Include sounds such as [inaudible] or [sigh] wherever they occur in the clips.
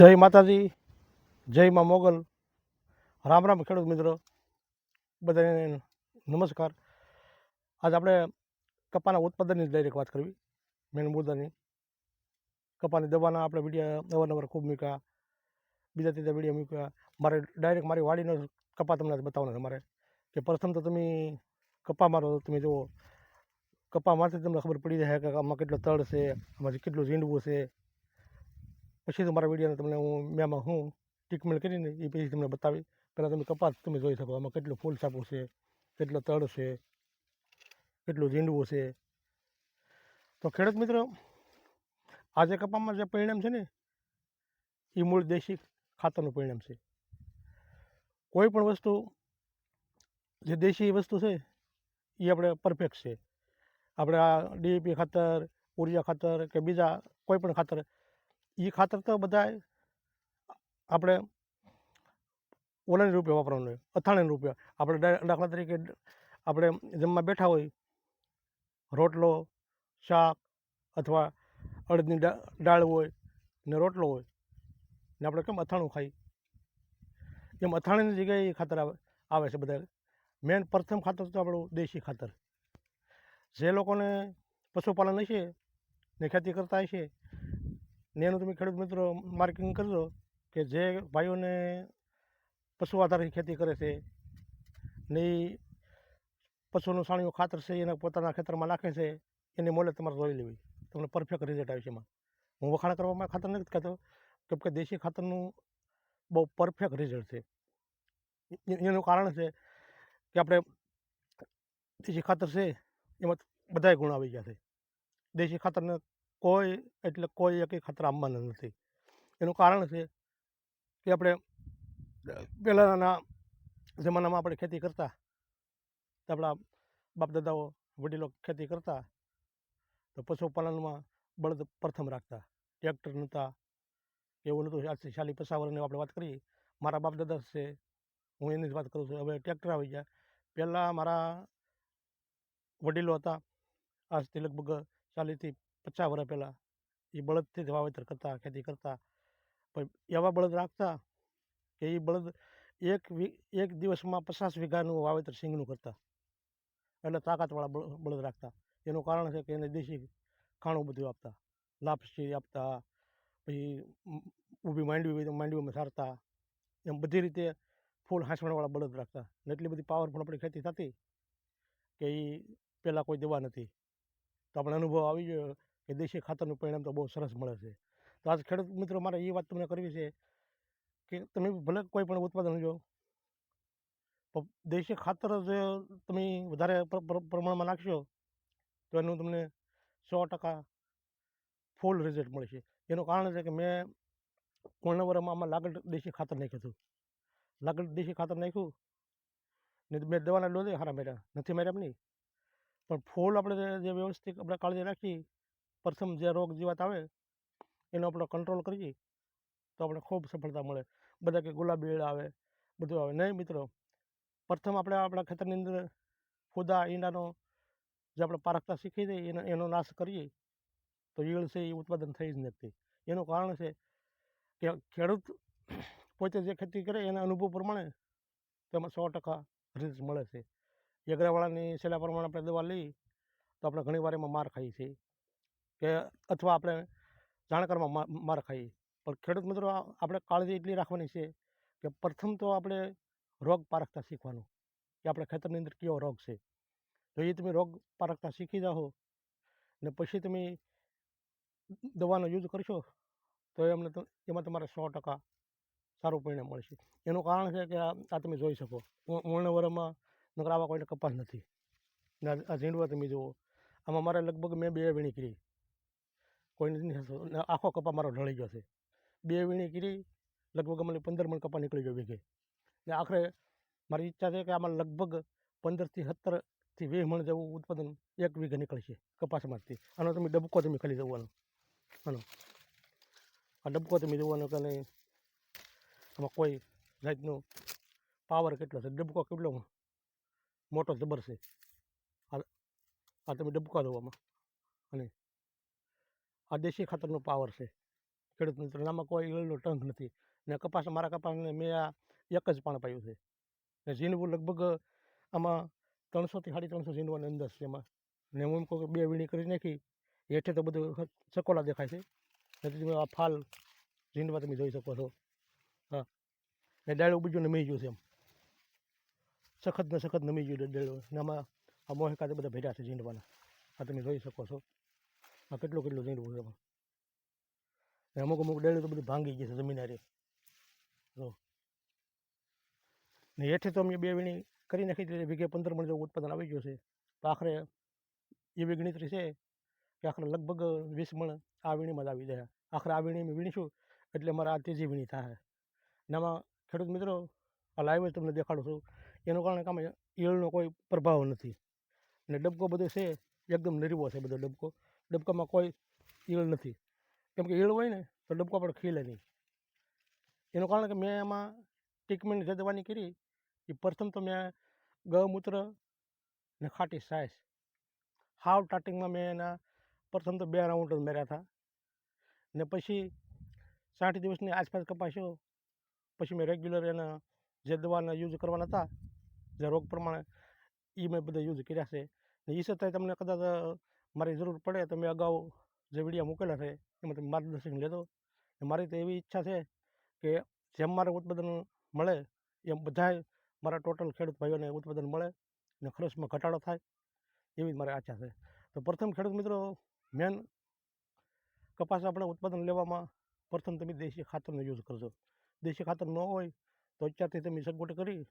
જય માતાજી, જય માં મોગલ. રામ રામ ખેડૂત મિત્રો, બધાને નમસ્કાર. આજે આપણે કપાના ઉત્પાદનની ડાયરેક્ટ વાત કરવી, મેન મુદ્દાની. કપાની દવાના આપણે વીડિયો અવારનવાર ખૂબ મૂક્યા, બીજા ત્રીજા વીડિયો મૂક્યા. મારે ડાયરેક્ટ મારી વાડીનો જ કપા તમને આજે બતાવવાનો છે મારે. કે પ્રથમ તો તમે કપા મારો તમે જુઓ કપામાંથી તમને ખબર પડી જાય કે આમાં કેટલો તળ છે, આમાં કેટલું ઝીંડવું છે. પછી તો મારા વિડીયોને તમને હું મેમાં હું ટ્રીટમેન્ટ કરીને એ પછી તમને બતાવી પહેલાં તમે કપાસ તમે જોઈ શકો, આમાં કેટલું ફૂલ સાપો છે, કેટલો તળ છે, કેટલું ઝીંડવું છે. તો ખેડૂત મિત્રો, આજે કપામાં જે પરિણામ છે ને, એ મૂળ દેશી ખાતરનું પરિણામ છે. કોઈ પણ વસ્તુ, જે દેશી વસ્તુ છે, એ આપણે પરફેક્ટ છે. આપણે આ ડીએપી ખાતર ઉરિયા ખાતર કે બીજા કોઈ પણ ખાતર એ ખાતર તો બધા આપણે ઓલાની રૂપે વાપરવાનું હોય, અથાણાની રૂપે. આપણે દાખલા તરીકે આપણે જમવા બેઠા હોય, રોટલો, શાક અથવા અડદની દાળ હોય ને રોટલો હોય ને આપણે કેમ અથાણું ખાઈ એમ અથાણાની જગ્યાએ એ ખાતર આવે આવે છે બધા મેન પ્રથમ ખાતર તો આપણું દેશી ખાતર. જે લોકોને પશુપાલન હશે ને ખેતી કરતા હશે ને એનું તમે ખેડૂત મિત્રો માર્કિંગ કરજો કે જે ભાઈઓને પશુ આધારિત ખેતી કરે છે ને એ પશુનું સાણીયું ખાતર છે, એને પોતાના ખેતરમાં નાખે છે, એની મોલે તમારે જોઈ લેવી. તમને પરફેક્ટ રિઝલ્ટ આવે છે એમાં. હું વખાણ કરવામાં ખાતર નથી કહેતો કેમ કે દેશી ખાતરનું બહુ પરફેક્ટ રિઝલ્ટ છે. એનું કારણ છે કે આપણે દેશી ખાતર છે, એમાં બધાય ગુણ આવી ગયા છે. દેશી ખાતરને કોઈ એટલે કોઈ એક ખાતર આંબાના નથી. એનું કારણ છે કે આપણે પહેલાંના જમાનામાં આપણે ખેતી કરતા. આપણા બાપ દાદાઓ વડીલો ખેતી કરતા. તો પશુપાલનમાં બળદ પ્રથમ રાખતા. ટ્રેક્ટર નહોતા, એવું નહોતું. આજથી ચાલી પચાસ આપણે વાત કરીએ. મારા બાપ દાદા છે, હું એની જ વાત કરું છું. હવે ટ્રેક્ટર આવી ગયા. પહેલાં મારા વડીલો હતા. આજથી લગભગ ચાલીસથી પચાસ વર્ષ પહેલાં એ બળદથી જ વાવેતર કરતા ખેતી કરતા પણ એવા બળદ રાખતા કે એ બળદ એક વી એક દિવસમાં પચાસ વીઘાનું વાવેતર સિંગનું કરતા એટલે તાકાતવાળા બળ- બળદ રાખતા એનું કારણ છે કે એને દેશી ખાણું બધું આપતા. લાપસી આપતા, પછી મ- ઊભી માંડવી હોય તો માંડવીમાં સારતા. એમ બધી રીતે ફૂલ હાંસવાળા બળદ રાખતા. ને એટલી બધી પાવરફુલ આપણી ખેતી થતી, કે એ પહેલાં કોઈ દવા નથી. તો આપણે અનુભવ આવી ગયો. કે દેશી ખાતરનું પરિણામ તો બહુ સરસ મળે છે. તો આજ ખેડૂત મિત્રો, મારે એ વાત તમને કરવી છે કે તમે ભલે કોઈ પણ ઉત્પાદન લો દેશી ખાતર જે તમે વધારે પ્ર- પ્ર- પ્રમાણમાં નાખશો, તો એનું તમને સો ટકા ફૂલ રિઝલ્ટ મળશે એનું કારણ છે કે મેં પૂર્ણ વર્ષમાં આમાં લાગડ દેશી ખાતર નાખ્યું હતું. લાગડ દેશી ખાતર નાખ્યું, ને મેં દવાના ડોઝે હારા માર્યા. નથી માર્યા નહીં. પણ ફૂલ આપણે જે જે વ્યવસ્થિત આપણે કાળજી રાખી પ્રથમ જે રોગ જીવાત આવે, એનો આપણે કંટ્રોલ કરીએ, તો આપણે ખૂબ સફળતા મળે. બધા કે ગુલાબી ઈયળ આવે, બધું આવે. નહીં મિત્રો, પ્રથમ આપણે આપણા ખેતરની અંદર ફૂદા, ઈંડાનો જે આપણે પારખતા શીખી દઈએ, એનો એનો નાશ કરીએ, તો ઈળ છે એ ઉત્પાદન થઈ જ નથી. એનું કારણ છે કે ખેડૂત [coughs] પોતે જે ખેતી કરે, એના અનુભવ પ્રમાણે તેમાં સો ટકા રિઝલ્ટ મળે છે. યગરાવાળાની સલાહ પ્રમાણે આપણે દવા લઈ તો આપણે ઘણી વાર એમાં માર ખાઈએ છીએ. કે અથવા આપણે જાણકારમાં માર ખાઈએ પણ ખેડૂત મિત્રો આપણે કાળજી એટલી રાખવાની છે કે પ્રથમ તો આપણે રોગ પારખતા શીખવાનું કે આપણે ખેતરની અંદર કયો રોગ છે. જો એ તમે રોગ પારખતા શીખી જાઓ ને પછી તમે દવાનો યુઝ કરશો તો એમને એમાં તમારે સો ટકા સારું પરિણામ મળશે. એનું કારણ છે કે આ તમે જોઈ શકો. વર્ણવરમાં વરમાં નકર આવા કોઈને કપાસ નથી. આ ઝીંડવા તમે જુઓ. આમાં મારે લગભગ મેં બે વીણી કરી. કોઈ થતો આખો કપા મારો ઢળી ગયો છે. બે વીણી કરી લગભગ અમને પંદર મણ કપા નીકળી ગયો વીઘે ને આખરે મારી ઈચ્છા છે કે આમાં લગભગ પંદરથી સત્તરથી વીસ મણ જેવું ઉત્પાદન એક વીઘે નીકળશે કપાસમાંથી આનો તમે ડબકો તમે ખાલી જવાનો આનો. આ ડબકો તમે જવાનો કે આમાં કોઈ જાતનો પાવર કેટલો છે? ડબકો કેટલો મોટો જબર છે? આ તમે ડબકા આમાં. અને આ દેશી ખાતરનો પાવર છે. ખેડૂત મિત્ર આમાં કોઈ ઈયળનો ટંક નથી. ને કપાસ, મારા કપાસને મેં આ એક જ પાણ પાયું છે. ને ઝીંડવું લગભગ આમાં ત્રણસોથી સાડી ત્રણસો ઝીંડવાની અંદર છે એમાં. ને હું એમ કહું બે વીણી કરી નાખી. હેઠે તો બધું ચકોલા દેખાય છે. નથી તમે આ ફાલ ઝીંડવા તમે જોઈ શકો છો. હા. ને ડાળું બીજું નમી ગયું છે એમ. સખત ને સખત નમી ગયું ડાળું ને આમાં આ મોહેકા બધા ભેગા છે ઝીંડવાના. આ તમે જોઈ શકો છો. આ કેટલું કેટલું ઝીંડવું છે એમાં અમુક અમુક ડાળું તો બધું ભાંગી ગઈ છે જમીનારી જો. ને હેઠે તો અમે બે વીણી કરી નાખી દીધી વીઘે પંદર મણ જેવું ઉત્પાદન આવી ગયું છે. તો આખરે એવી ગણતરી છે કે આખરે લગભગ વીસ મણ આ વીણીમાં જ આવી જાય. આખરે આ વીણી અમે વીણીશું એટલે મારે આ ત્રીજી વીણી થાય. ને આમાં ખેડૂત મિત્રો, આ લાઈવ જ તમને દેખાડું છું. એનું કારણ કે આમાં કોઈ પ્રભાવ નથી. ને ડબકો બધો છે, એકદમ નિર્વો છે બધો ડબકો. ડબકામાં કોઈ ઈળ નથી. કેમ કે ઈળ હોય ને, તો ડબકો પણ ખીલે નહીં. એનું કારણ કે મેં એમાં ટ્રીટમેન્ટ જે દવાની કરી એ પ્રથમ તો મેં ગૌમૂત્ર ને ખાટી સાઈસ. હાવ સ્ટાર્ટિંગમાં મેં એના પ્રથમ તો બે રાઉન્ડ જ માર્યા હતા ને પછી સાઠ દિવસની આસપાસ કપાસ્યો. પછી મેં રેગ્યુલર એના જે દવાના યુઝ કરવાના હતા જે રોગ પ્રમાણે એ મેં બધા યુઝ કર્યા છે. ને એ છતાંય તમને કદાચ મારી જરૂર પડે તો મેં અગાઉ જે વીડિયો મૂકેલા છે, એમાં તમે માર્ગદર્શન ને મારી તો એવી ઈચ્છા છે કે જેમ મારે ઉત્પાદન મળે, એમ બધાય મારા ટોટલ ખેડૂત ભાઈઓને ઉત્પાદન મળે અને ખર્ચમાં ઘટાડો થાય, એવી જ મારી આશા છે. તો પ્રથમ ખેડૂત મિત્રો, મેન કપાસ આપણે ઉત્પાદન લેવામાં પ્રથમ તમે દેશી ખાતરનો યુઝ કરજો. દેશી ખાતર ન હોય તો અત્યારથી તમે સગવડ કરી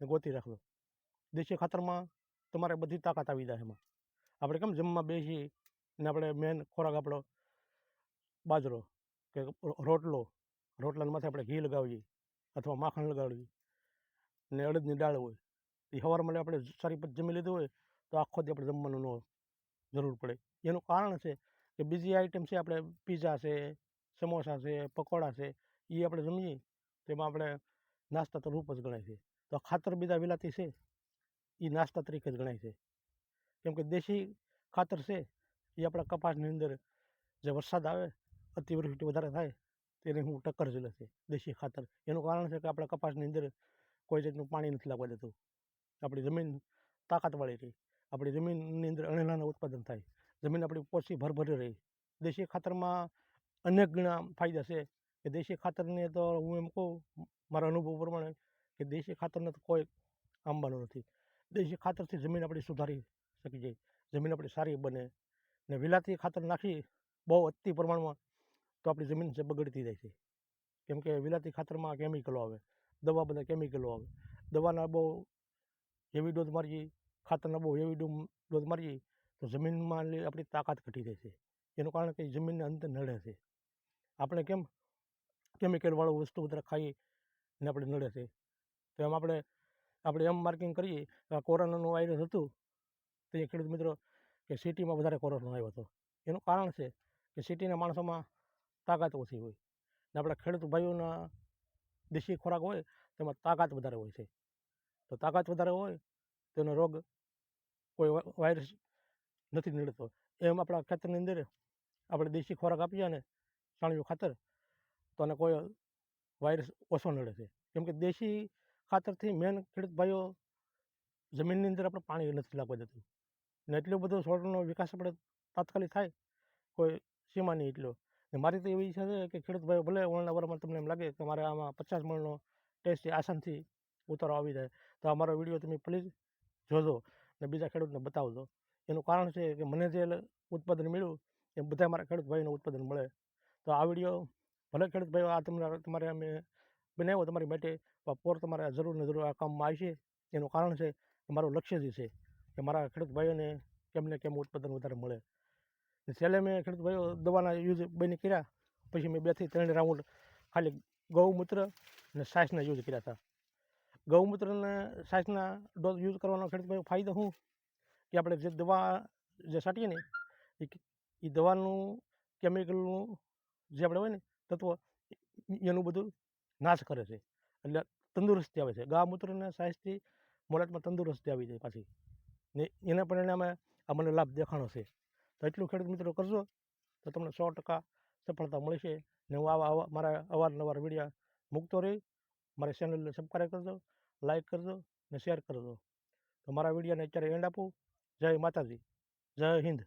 ગોતી રાખજો. દેશી ખાતરમાં તમારે બધી તાકાત આવી જાય એમાં. આપણે કેમ જમવા બેસી ને આપણે મેન ખોરાક આપણો બાજરો કે રોટલો રોટલાના માથે આપણે ઘી લગાવીએ અથવા માખણ લગાવીએ ને અડદની દાળ હોય, એ સવારમાં આપણે સારી પદ જમી લીધું હોય તો આખો દી આપણે જમવાનું ન જરૂર પડે. એનું કારણ છે કે બીજી આઈટમ છે આપણે પીઝા છે, સમોસા છે, પકોડા છે, એ આપણે જમીએ તેમાં આપણે નાસ્તા તો રૂપ જ ગણાય છે. તો ખાતર બીજા વિલાતી છે? એ નાસ્તા તરીકે જ ગણાય છે. કેમ કે દેશી ખાતર છે, એ આપણા કપાસની અંદર જે વરસાદ આવે, અતિવૃષ્ટિ વધારે થાય, તેને હું ટક્કર જ લે દેશી ખાતર. એનું કારણ છે કે આપણા કપાસની અંદર કોઈ જાતનું પાણી નથી લાગવા દેતું. આપણી જમીન તાકાતવાળી રહી, આપણી જમીનની અંદર અણેલાનું ઉત્પાદન થાય, જમીન આપણી પોષી ભરભરી રહી. દેશી ખાતરમાં અનેક ગણા ફાયદા છે કે દેશી ખાતરને તો હું એમ કહું, મારા અનુભવ પ્રમાણે, કે દેશી ખાતરને તો કોઈ આંબાનું નથી. દેશી ખાતરથી જમીન આપણી સુધારી શકી જાય જમીન આપણી સારી બને ને વિલાતી ખાતર નાખી બહુ અતિ પ્રમાણમાં તો આપણી જમીન છે બગડતી જાય છે. કેમ કે વિલાતી ખાતરમાં કેમિકલો આવે, દવા બધા કેમિકલો આવે. દવાના બહુ હેવી ડોઝ મારીએ, ખાતરના બહુ એવી ડોઝ મારીએ તો જમીનમાં આપણી તાકાત ઘટી જાય છે. એનું કારણ કે જમીનને અંત નડે છે. આપણે કેમ કેમિકલવાળું વસ્તુ વધારે ખાઈએ ને આપણે નડે છે. તો એમ આપણે આપણે એમ માર્કિંગ કરીએ કોરોનાનું વાયરસ હતું તો એ ખેડૂત મિત્રો કે સિટીમાં વધારે કોરોના આવ્યો હતો. એનું કારણ છે કે સિટીના માણસોમાં તાકાત ઓછી હોય ને આપણા ખેડૂત ભાઈઓના દેશી ખોરાક હોય તેમાં તાકાત વધારે હોય છે. તો તાકાત વધારે હોય તેનો રોગ કોઈ વાયરસ નથી નીડતો. એમ આપણા ખેતરની અંદર આપણે દેશી ખોરાક આપીએ ને છાણિયું ખાતર તો એને કોઈ વાયરસ ઓછો નડે છે. કેમ કે દેશી ખાતરથી મેન ખેડૂત ભાઈઓ જમીનની અંદર આપણે પાણી નથી લાગવા દેતું. ને એટલો બધો છોડનો વિકાસ આપણે તાત્કાલિક થાય, કોઈ સીમા નહીં એટલો. ને મારી તો એવી ઈચ્છા છે કે ખેડૂત ભાઈઓ ભલે ઓળના વરમાં તમને એમ લાગે કે મારે આમાં પચાસ મણનો ટેસ્ટ આસાનથી ઉતારો આવી જાય, તો આ મારો વીડિયો તમે પ્લીઝ જોજો ને બીજા ખેડૂતને બતાવજો. એનું કારણ છે કે મને જે ઉત્પાદન મળ્યું, એ બધા મારા ખેડૂત ભાઈનું ઉત્પાદન મળે. તો આ વીડિયો ભલે ખેડૂત ભાઈઓ આ તમને તમારે અમે બનાવ્યો તમારી માટે પોર તમારે જરૂર ને જરૂર આ કામમાં આવશે એનું કારણ છે મારું લક્ષ્ય જ છે કે મારા ખેડૂત ભાઈઓને કેમ ને કેમ ઉત્પાદન વધારે મળે. છેલ્લે મેં ખેડૂત ભાઈઓ દવાના યુઝ બંને કર્યા, પછી મેં બેથી ત્રણ રાઉન્ડ ખાલી ગૌમૂત્ર અને સાસના યુઝ કર્યા હતા. ગૌમૂત્ર અને સાસના ડોઝ યુઝ કરવાનો ખેડૂત ભાઈઓ ફાયદો શું? કે આપણે જે દવા જે છાંટીએ ને, એ દવાનું કેમિકલનું જે આપણે હોય ને તત્વ એનું બધું નાશ કરે છે. એટલે તંદુરસ્તી આવે છે. ગૌમૂત્ર અને સાસથી મોલાટમાં તંદુરસ્તી આવી જાય પાછી. ને એના પરિણામે આ મને લાભ દેખાણો છે. તો એટલું ખેડૂત મિત્રો કરજો, તો તમને સો ટકા સફળતા મળશે ને હું આવા મારા અવારનવાર વિડીયા મૂકતો રહી મારી ચેનલને સબસ્ક્રાઈબ કરજો લાઈક કરજો ને શેર કરજો. તો મારા વિડીયોને અત્યારે એન્ડ આપું. જય માતાજી, જય હિન્દ.